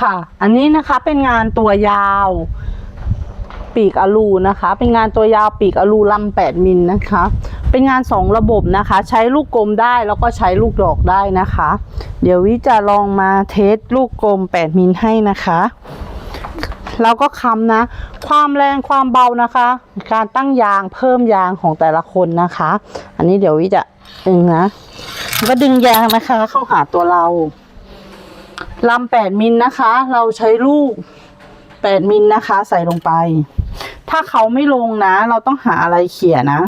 ค่ะ อันนี้นะคะเป็นงานตัวยาว ปีกอลูนะคะ เป็นงานตัวยาวปีกอลูลำแปดมิลนะคะ เป็นงานสองระบบนะคะ ใช้ลูกกลมได้แล้วก็ใช้ลูกดอกได้นะคะ เดี๋ยววิจะลองมาเทสลูกกลม8มิลให้นะคะเราก็คำนะ ความแรงความเบานะคะ การตั้งยางเพิ่มยางของแต่ละคนนะคะ อันนี้เดี๋ยววิจะดึงนะก็ดึงยางนะคะ เข้าหาตัวเรา ลำแปดมิลนะคะ เราใช้ลูกแปดมิลนะคะ ใส่ลงไป ถ้าเขาไม่ลงนะ เราต้องหาอะไรเขี่ยนะ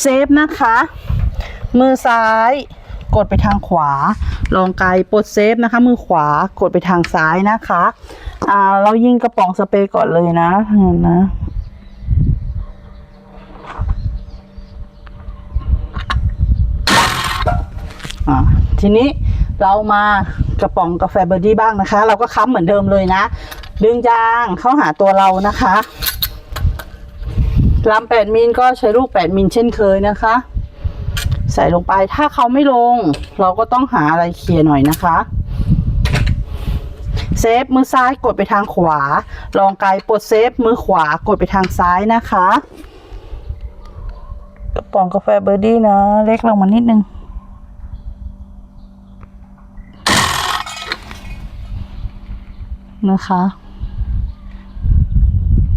เซฟนะคะ มือซ้ายกดไปทางขวา ลองไกลปลดเซฟนะคะ มือขวากดไปทางซ้ายนะคะ อ่า เรายิงกระป๋องสเปรย์ก่อนเลยนะนะ อ่าทีนี้เรามากระป๋องกาแฟเบอร์ดี้บ้างนะคะ เราก็ค้ำเหมือนเดิมเลยนะ ดึงยางเข้าหาตัวเรานะคะลำแปดมิลก็ใช้ลูกแปดมิลเช่นเคยนะคะ ใส่ลงไปถ้าเขาไม่ลง เราก็ต้องหาอะไรเคลียร์หน่อยนะคะเซฟมือซ้ายกดไปทางขวา ลองไกลปลดเซฟมือขวากดไปทางซ้ายนะคะ กระป๋องกาแฟเบอร์ดี้นะ เล็กลงมานิดนึง นะคะ